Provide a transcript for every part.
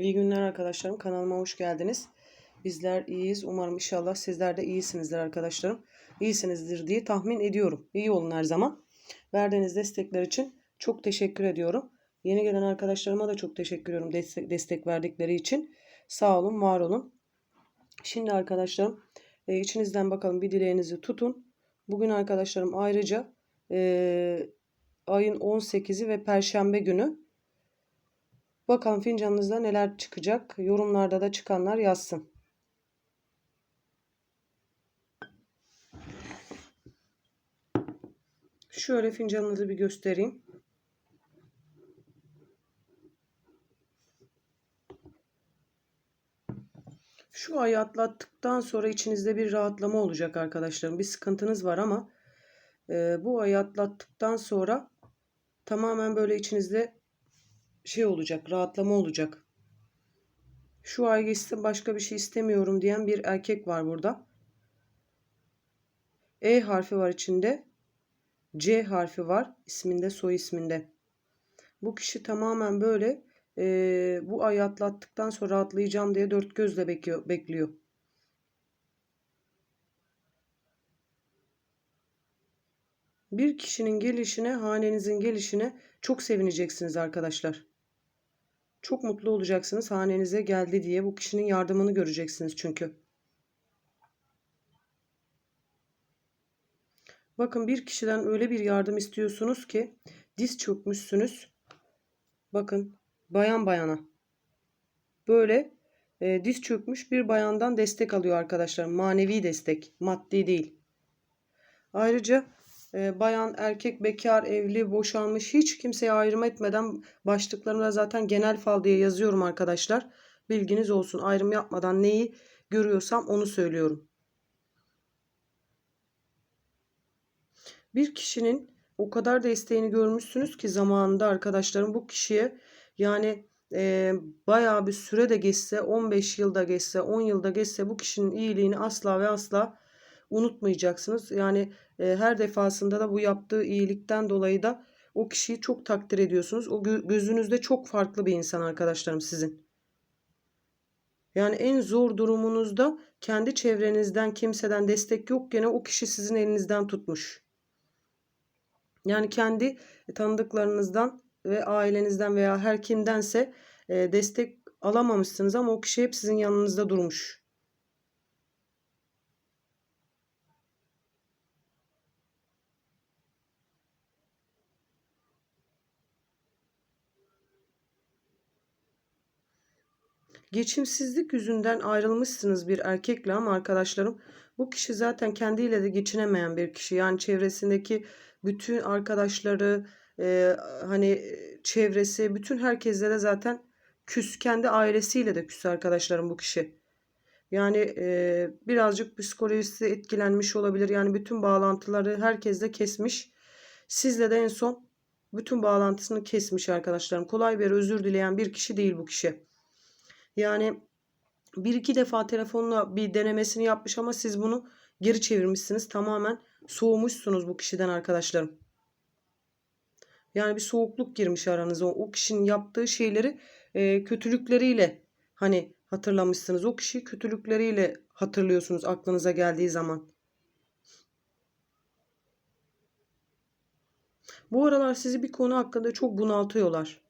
İyi günler arkadaşlarım. Kanalıma hoş geldiniz. Bizler iyiyiz. Umarım inşallah sizler de iyisinizdir arkadaşlarım. İyisinizdir diye tahmin ediyorum. İyi olun her zaman. Verdiğiniz destekler için çok teşekkür ediyorum. Yeni gelen arkadaşlarıma da çok teşekkür ediyorum destek, destek verdikleri için. Sağ olun, var olun. Şimdi arkadaşlarım e, içinizden bakalım bir dileğinizi tutun. Bugün arkadaşlarım ayrıca e, ayın 18'i ve Perşembe günü Bakalım fincanınızda neler çıkacak. Yorumlarda da çıkanlar yazsın. Şöyle fincanınızı bir göstereyim. Şu ayı atlattıktan sonra içinizde bir rahatlama olacak arkadaşlarım. Bir sıkıntınız var ama e, bu ayı atlattıktan sonra tamamen böyle içinizde şey olacak, rahatlama olacak. Şu ay geçsin başka bir şey istemiyorum diyen bir erkek var burada. E harfi var içinde. C harfi var isminde, soy isminde. Bu kişi tamamen böyle e, bu ayı atlattıktan sonra rahatlayacağım diye dört gözle bekliyor. bekliyor. Bir kişinin gelişine, hanenizin gelişine çok sevineceksiniz arkadaşlar. Çok mutlu olacaksınız hanenize geldi diye bu kişinin yardımını göreceksiniz çünkü. Bakın bir kişiden öyle bir yardım istiyorsunuz ki diz çökmüşsünüz. Bakın bayan bayana. Böyle e, diz çökmüş bir bayandan destek alıyor arkadaşlar. Manevi destek, maddi değil. Ayrıca bayan, erkek, bekar, evli, boşanmış hiç kimseye ayrım etmeden başlıklarımda zaten genel fal diye yazıyorum arkadaşlar. Bilginiz olsun. Ayrım yapmadan neyi görüyorsam onu söylüyorum. Bir kişinin o kadar desteğini görmüşsünüz ki zamanında arkadaşlarım bu kişiye yani e, bayağı bir süre de geçse 15 yılda geçse 10 yılda geçse bu kişinin iyiliğini asla ve asla unutmayacaksınız. Yani e, her defasında da bu yaptığı iyilikten dolayı da o kişiyi çok takdir ediyorsunuz. O gö gözünüzde çok farklı bir insan arkadaşlarım sizin. Yani en zor durumunuzda kendi çevrenizden kimseden destek yok gene o kişi sizin elinizden tutmuş. Yani kendi tanıdıklarınızdan ve ailenizden veya her kimdense e, destek alamamışsınız ama o kişi hep sizin yanınızda durmuş. Geçimsizlik yüzünden ayrılmışsınız bir erkekle ama arkadaşlarım bu kişi zaten kendiyle de geçinemeyen bir kişi. Yani çevresindeki bütün arkadaşları e, hani çevresi bütün herkesle de zaten küs. Kendi ailesiyle de küs arkadaşlarım bu kişi. Yani e, birazcık psikolojisi etkilenmiş olabilir. Yani bütün bağlantıları herkesle kesmiş. Sizle de en son bütün bağlantısını kesmiş arkadaşlarım. Kolay bir özür dileyen bir kişi değil bu kişi. Yani bir iki defa telefonla bir denemesini yapmış ama siz bunu geri çevirmişsiniz. Tamamen soğumuşsunuz bu kişiden arkadaşlarım. Yani bir soğukluk girmiş aranıza. O kişinin yaptığı şeyleri e, kötülükleriyle hani hatırlamışsınız. O kişiyi kötülükleriyle hatırlıyorsunuz aklınıza geldiği zaman. Bu aralar sizi bir konu hakkında çok bunaltıyorlar.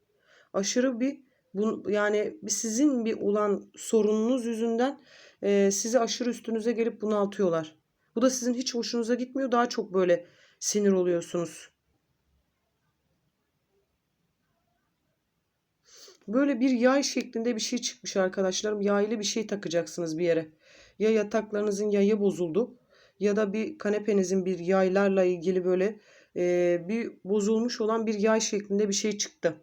Aşırı bir bu, yani sizin bir olan sorununuz yüzünden e, sizi aşırı üstünüze gelip bunaltıyorlar. Bu da sizin hiç hoşunuza gitmiyor. Daha çok böyle sinir oluyorsunuz. Böyle bir yay şeklinde bir şey çıkmış arkadaşlarım. Yaylı bir şey takacaksınız bir yere. Ya yataklarınızın yayı bozuldu ya da bir kanepenizin bir yaylarla ilgili böyle e, bir bozulmuş olan bir yay şeklinde bir şey çıktı.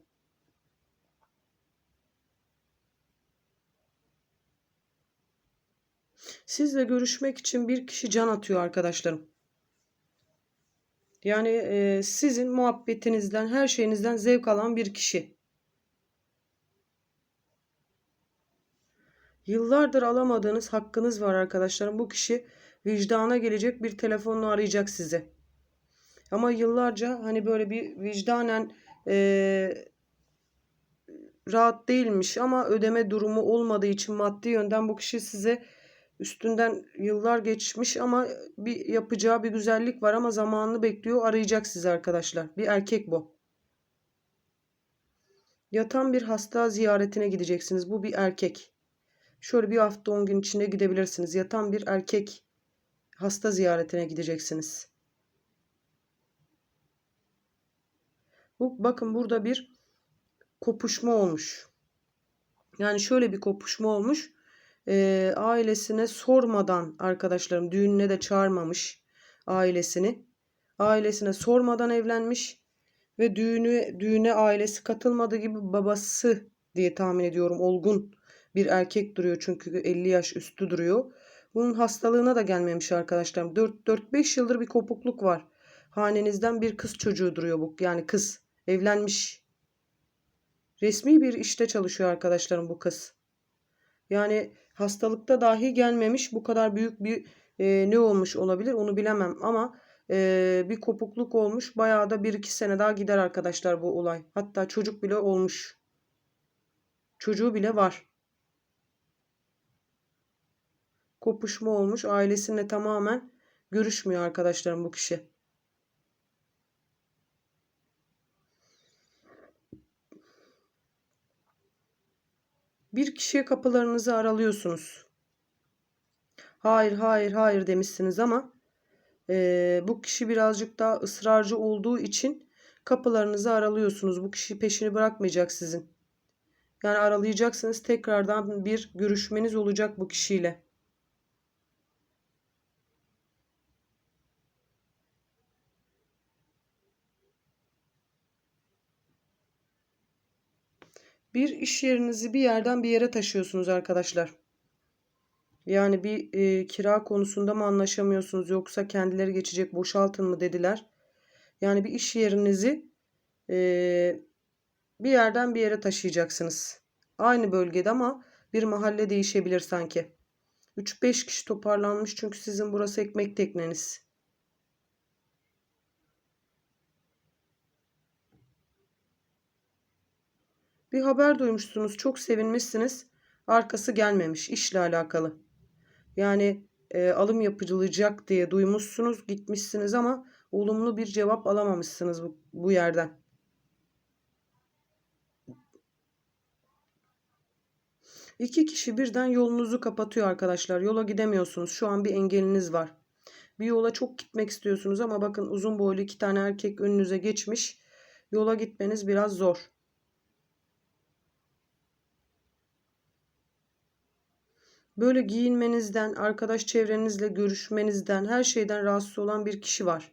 Sizle görüşmek için bir kişi can atıyor arkadaşlarım. Yani e, sizin muhabbetinizden, her şeyinizden zevk alan bir kişi. Yıllardır alamadığınız hakkınız var arkadaşlarım. Bu kişi vicdana gelecek bir telefonla arayacak sizi. Ama yıllarca hani böyle bir vicdanen e, rahat değilmiş ama ödeme durumu olmadığı için maddi yönden bu kişi size üstünden yıllar geçmiş ama bir yapacağı bir güzellik var ama zamanını bekliyor arayacak sizi arkadaşlar. Bir erkek bu. Yatan bir hasta ziyaretine gideceksiniz. Bu bir erkek. Şöyle bir hafta 10 gün içinde gidebilirsiniz. Yatan bir erkek hasta ziyaretine gideceksiniz. Bu bakın burada bir kopuşma olmuş. Yani şöyle bir kopuşma olmuş. Ee, ailesine sormadan arkadaşlarım düğününe de çağırmamış ailesini. Ailesine sormadan evlenmiş ve düğünü düğüne ailesi katılmadığı gibi babası diye tahmin ediyorum olgun bir erkek duruyor çünkü 50 yaş üstü duruyor. Bunun hastalığına da gelmemiş arkadaşlarım. 4-5 yıldır bir kopukluk var. Hanenizden bir kız çocuğu duruyor bu. Yani kız evlenmiş. Resmi bir işte çalışıyor arkadaşlarım bu kız. Yani hastalıkta dahi gelmemiş bu kadar büyük bir e, ne olmuş olabilir onu bilemem ama e, bir kopukluk olmuş. Bayağı da 1-2 sene daha gider arkadaşlar bu olay. Hatta çocuk bile olmuş. Çocuğu bile var. Kopuşma olmuş. Ailesiyle tamamen görüşmüyor arkadaşlarım bu kişi. Bir kişiye kapılarınızı aralıyorsunuz. Hayır, hayır, hayır demişsiniz ama e, bu kişi birazcık daha ısrarcı olduğu için kapılarınızı aralıyorsunuz. Bu kişi peşini bırakmayacak sizin. Yani aralayacaksınız. Tekrardan bir görüşmeniz olacak bu kişiyle. Bir iş yerinizi bir yerden bir yere taşıyorsunuz arkadaşlar. Yani bir e, kira konusunda mı anlaşamıyorsunuz yoksa kendileri geçecek boşaltın mı dediler. Yani bir iş yerinizi e, bir yerden bir yere taşıyacaksınız. Aynı bölgede ama bir mahalle değişebilir sanki. 3-5 kişi toparlanmış çünkü sizin burası ekmek tekneniz. Bir haber duymuşsunuz, çok sevinmişsiniz. Arkası gelmemiş, işle alakalı. Yani e, alım yapılacak diye duymuşsunuz, gitmişsiniz ama olumlu bir cevap alamamışsınız bu, bu yerden. İki kişi birden yolunuzu kapatıyor arkadaşlar. Yola gidemiyorsunuz. Şu an bir engeliniz var. Bir yola çok gitmek istiyorsunuz ama bakın uzun boylu iki tane erkek önünüze geçmiş. Yola gitmeniz biraz zor. Böyle giyinmenizden, arkadaş çevrenizle görüşmenizden, her şeyden rahatsız olan bir kişi var.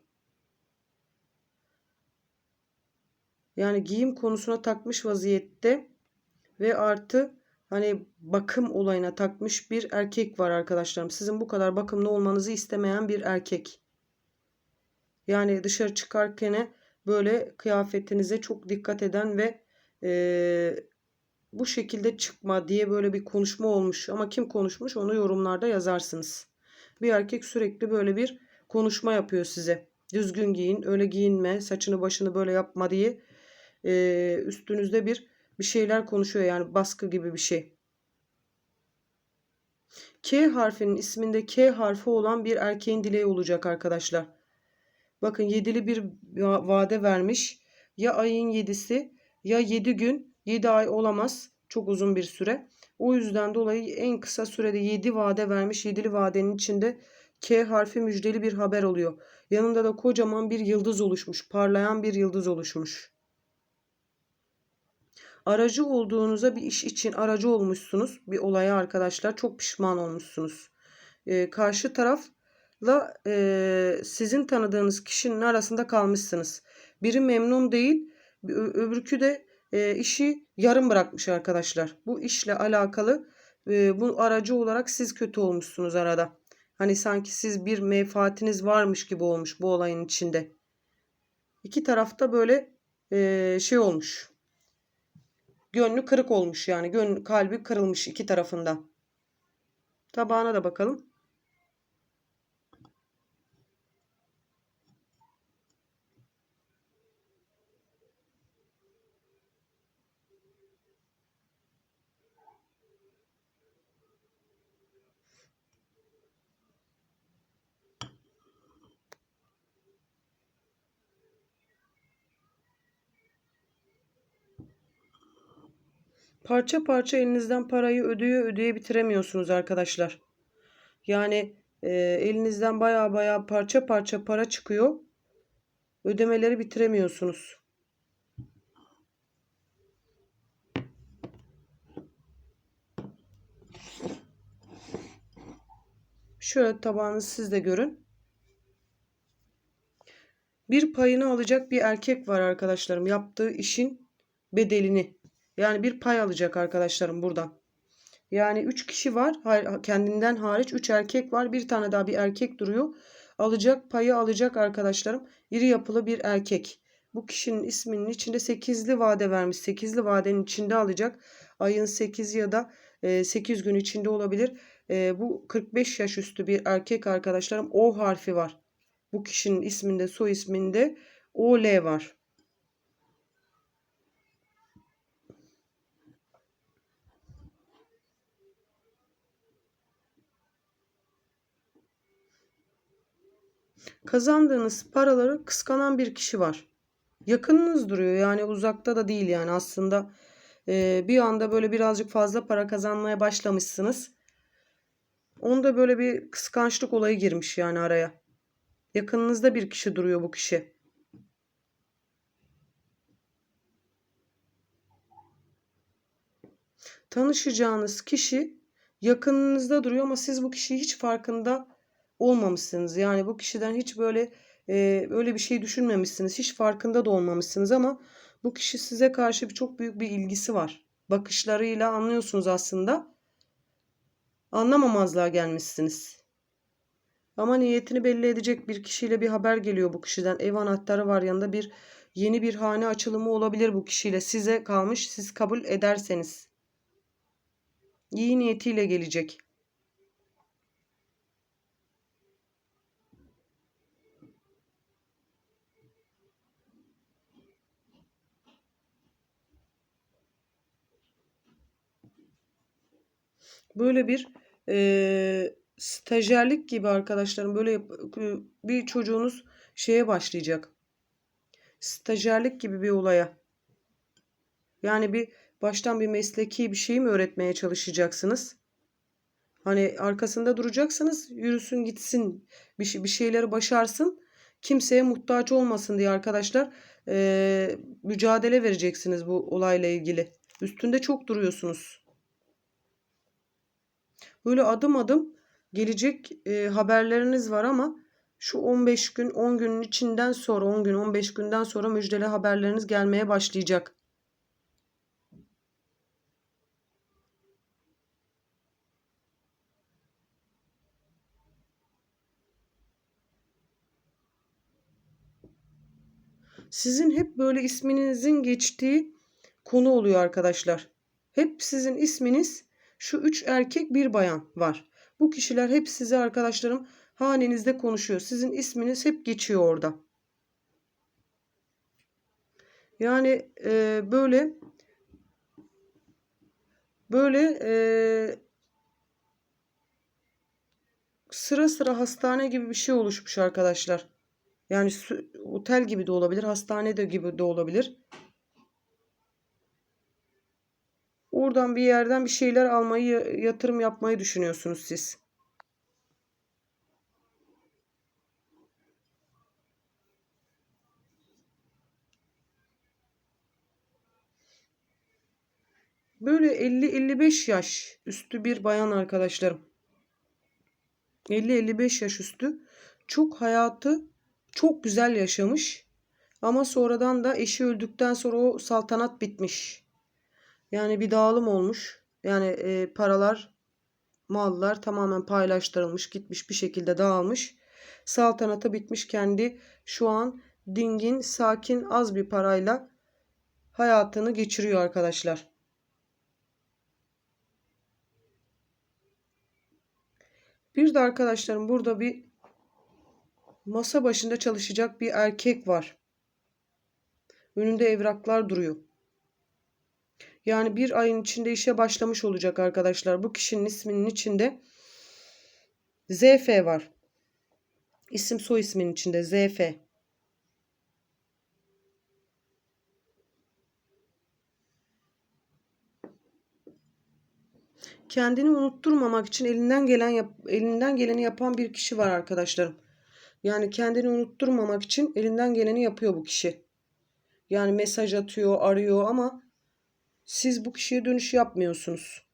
Yani giyim konusuna takmış vaziyette ve artı hani bakım olayına takmış bir erkek var arkadaşlarım. Sizin bu kadar bakımlı olmanızı istemeyen bir erkek. Yani dışarı çıkarken böyle kıyafetinize çok dikkat eden ve e, bu şekilde çıkma diye böyle bir konuşma olmuş. Ama kim konuşmuş onu yorumlarda yazarsınız. Bir erkek sürekli böyle bir konuşma yapıyor size. Düzgün giyin, öyle giyinme, saçını başını böyle yapma diye e, üstünüzde bir bir şeyler konuşuyor yani baskı gibi bir şey. K harfinin isminde K harfi olan bir erkeğin dileği olacak arkadaşlar. Bakın yedili bir vade vermiş. Ya ayın yedisi ya yedi gün 7 ay olamaz. Çok uzun bir süre. O yüzden dolayı en kısa sürede 7 vade vermiş. 7'li vadenin içinde K harfi müjdeli bir haber oluyor. Yanında da kocaman bir yıldız oluşmuş. Parlayan bir yıldız oluşmuş. Aracı olduğunuza bir iş için aracı olmuşsunuz. Bir olaya arkadaşlar çok pişman olmuşsunuz. Ee, karşı tarafla e, sizin tanıdığınız kişinin arasında kalmışsınız. Biri memnun değil. Öbürkü de e, işi yarım bırakmış arkadaşlar. Bu işle alakalı e, bu aracı olarak siz kötü olmuşsunuz arada. Hani sanki siz bir menfaatiniz varmış gibi olmuş bu olayın içinde. İki tarafta böyle e, şey olmuş. Gönlü kırık olmuş yani. Gönlü, kalbi kırılmış iki tarafında. Tabağına da bakalım. Parça parça elinizden parayı ödeye ödeye bitiremiyorsunuz arkadaşlar. Yani e, elinizden baya baya parça parça para çıkıyor. Ödemeleri bitiremiyorsunuz. Şöyle tabağınızı siz de görün. Bir payını alacak bir erkek var arkadaşlarım. Yaptığı işin bedelini. Yani bir pay alacak arkadaşlarım buradan. Yani 3 kişi var. Kendinden hariç 3 erkek var. Bir tane daha bir erkek duruyor. Alacak payı alacak arkadaşlarım. İri yapılı bir erkek. Bu kişinin isminin içinde 8'li vade vermiş. 8'li vadenin içinde alacak. Ayın 8 ya da 8 gün içinde olabilir. Bu 45 yaş üstü bir erkek arkadaşlarım. O harfi var. Bu kişinin isminde soy isminde OL var. Kazandığınız paraları kıskanan bir kişi var. Yakınınız duruyor yani uzakta da değil yani aslında e, bir anda böyle birazcık fazla para kazanmaya başlamışsınız. Onda böyle bir kıskançlık olayı girmiş yani araya. Yakınınızda bir kişi duruyor bu kişi. Tanışacağınız kişi yakınınızda duruyor ama siz bu kişiyi hiç farkında olmamışsınız. Yani bu kişiden hiç böyle e, öyle bir şey düşünmemişsiniz. Hiç farkında da olmamışsınız ama bu kişi size karşı bir, çok büyük bir ilgisi var. Bakışlarıyla anlıyorsunuz aslında. Anlamamazlığa gelmişsiniz. Ama niyetini belli edecek bir kişiyle bir haber geliyor bu kişiden. Ev anahtarı var yanında bir yeni bir hane açılımı olabilir bu kişiyle. Size kalmış siz kabul ederseniz. İyi niyetiyle gelecek. Böyle bir e, stajyerlik gibi arkadaşlarım böyle bir çocuğunuz şeye başlayacak. Stajyerlik gibi bir olaya. Yani bir baştan bir mesleki bir şey mi öğretmeye çalışacaksınız? Hani arkasında duracaksınız, yürüsün gitsin, bir, şey, bir şeyleri başarsın, kimseye muhtaç olmasın diye arkadaşlar e, mücadele vereceksiniz bu olayla ilgili. Üstünde çok duruyorsunuz. Böyle adım adım gelecek e, haberleriniz var ama şu 15 gün 10 günün içinden sonra 10 gün 15 günden sonra müjdeli haberleriniz gelmeye başlayacak. Sizin hep böyle isminizin geçtiği konu oluyor arkadaşlar. Hep sizin isminiz şu üç erkek bir bayan var. Bu kişiler hep size arkadaşlarım hanenizde konuşuyor. Sizin isminiz hep geçiyor orada. Yani e, böyle böyle e, sıra sıra hastane gibi bir şey oluşmuş arkadaşlar. Yani otel gibi de olabilir, hastane de gibi de olabilir. Oradan bir yerden bir şeyler almayı, yatırım yapmayı düşünüyorsunuz siz. Böyle 50-55 yaş üstü bir bayan arkadaşlarım. 50-55 yaş üstü çok hayatı çok güzel yaşamış. Ama sonradan da eşi öldükten sonra o saltanat bitmiş. Yani bir dağılım olmuş. Yani e, paralar, mallar tamamen paylaştırılmış, gitmiş bir şekilde dağılmış. Saltanatı bitmiş kendi şu an dingin, sakin, az bir parayla hayatını geçiriyor arkadaşlar. Bir de arkadaşlarım burada bir masa başında çalışacak bir erkek var. Önünde evraklar duruyor. Yani bir ayın içinde işe başlamış olacak arkadaşlar. Bu kişinin isminin içinde ZF var. İsim soy ismin içinde ZF. kendini unutturmamak için elinden gelen elinden geleni yapan bir kişi var arkadaşlarım. Yani kendini unutturmamak için elinden geleni yapıyor bu kişi. Yani mesaj atıyor, arıyor ama siz bu kişiye dönüş yapmıyorsunuz.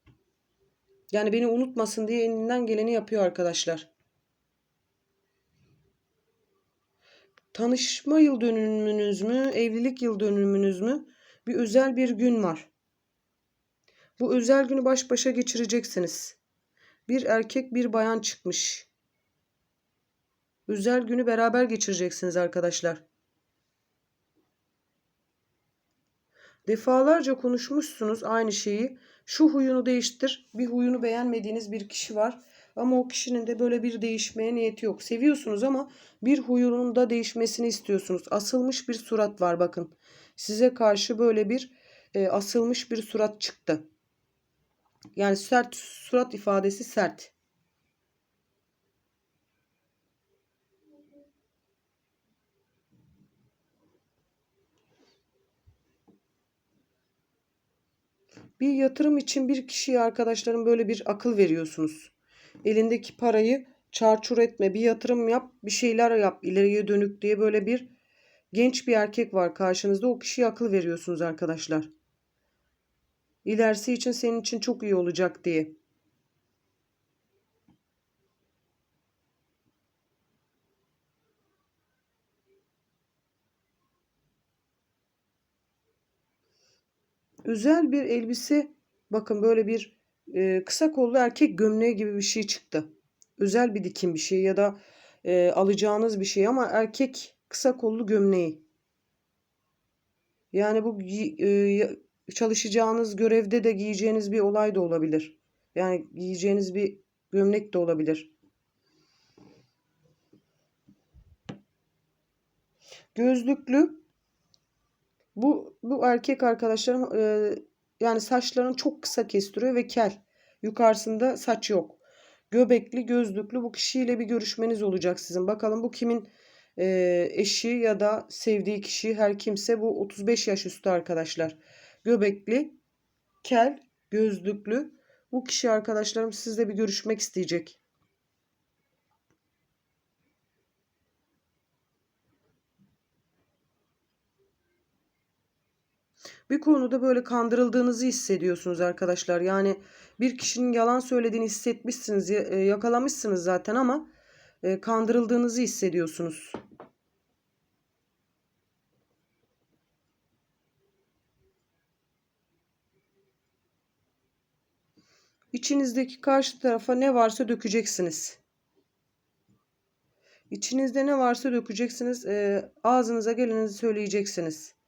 Yani beni unutmasın diye elinden geleni yapıyor arkadaşlar. Tanışma yıl dönümünüz mü, evlilik yıl dönümünüz mü? Bir özel bir gün var. Bu özel günü baş başa geçireceksiniz. Bir erkek bir bayan çıkmış. Özel günü beraber geçireceksiniz arkadaşlar. Defalarca konuşmuşsunuz aynı şeyi. Şu huyunu değiştir. Bir huyunu beğenmediğiniz bir kişi var. Ama o kişinin de böyle bir değişmeye niyeti yok. Seviyorsunuz ama bir huyunun da değişmesini istiyorsunuz. Asılmış bir surat var bakın. Size karşı böyle bir e, asılmış bir surat çıktı. Yani sert surat ifadesi sert. Bir yatırım için bir kişiye arkadaşlarım böyle bir akıl veriyorsunuz. Elindeki parayı çarçur etme, bir yatırım yap, bir şeyler yap ileriye dönük diye böyle bir genç bir erkek var karşınızda. O kişiye akıl veriyorsunuz arkadaşlar. İlerisi için senin için çok iyi olacak diye. Özel bir elbise bakın böyle bir e, kısa kollu erkek gömleği gibi bir şey çıktı. Özel bir dikim bir şey ya da e, alacağınız bir şey ama erkek kısa kollu gömleği. Yani bu e, çalışacağınız görevde de giyeceğiniz bir olay da olabilir. Yani giyeceğiniz bir gömlek de olabilir. Gözlüklü bu bu erkek arkadaşlarım e, yani saçlarını çok kısa kestiriyor ve kel. Yukarısında saç yok. Göbekli, gözlüklü bu kişiyle bir görüşmeniz olacak sizin. Bakalım bu kimin e, eşi ya da sevdiği kişi her kimse bu 35 yaş üstü arkadaşlar. Göbekli, kel, gözlüklü bu kişi arkadaşlarım sizle bir görüşmek isteyecek. Bir konuda böyle kandırıldığınızı hissediyorsunuz arkadaşlar. Yani bir kişinin yalan söylediğini hissetmişsiniz, e, yakalamışsınız zaten ama e, kandırıldığınızı hissediyorsunuz. İçinizdeki karşı tarafa ne varsa dökeceksiniz. İçinizde ne varsa dökeceksiniz. e, ağzınıza geleni söyleyeceksiniz.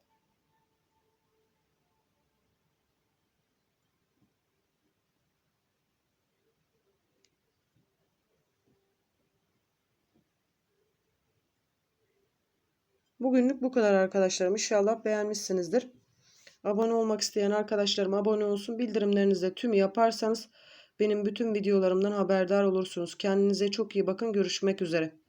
Bugünlük bu kadar arkadaşlarım. İnşallah beğenmişsinizdir. Abone olmak isteyen arkadaşlarım abone olsun. Bildirimlerinizi tüm yaparsanız benim bütün videolarımdan haberdar olursunuz. Kendinize çok iyi bakın. Görüşmek üzere.